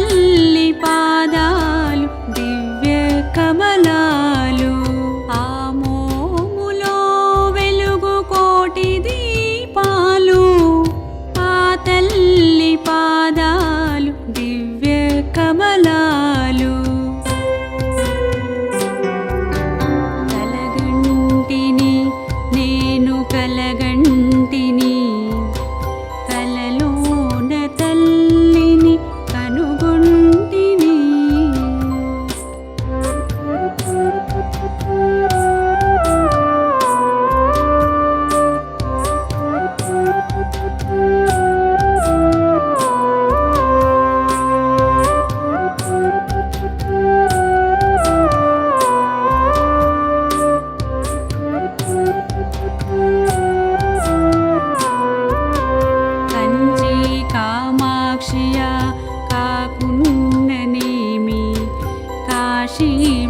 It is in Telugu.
తల్లి పాదా 心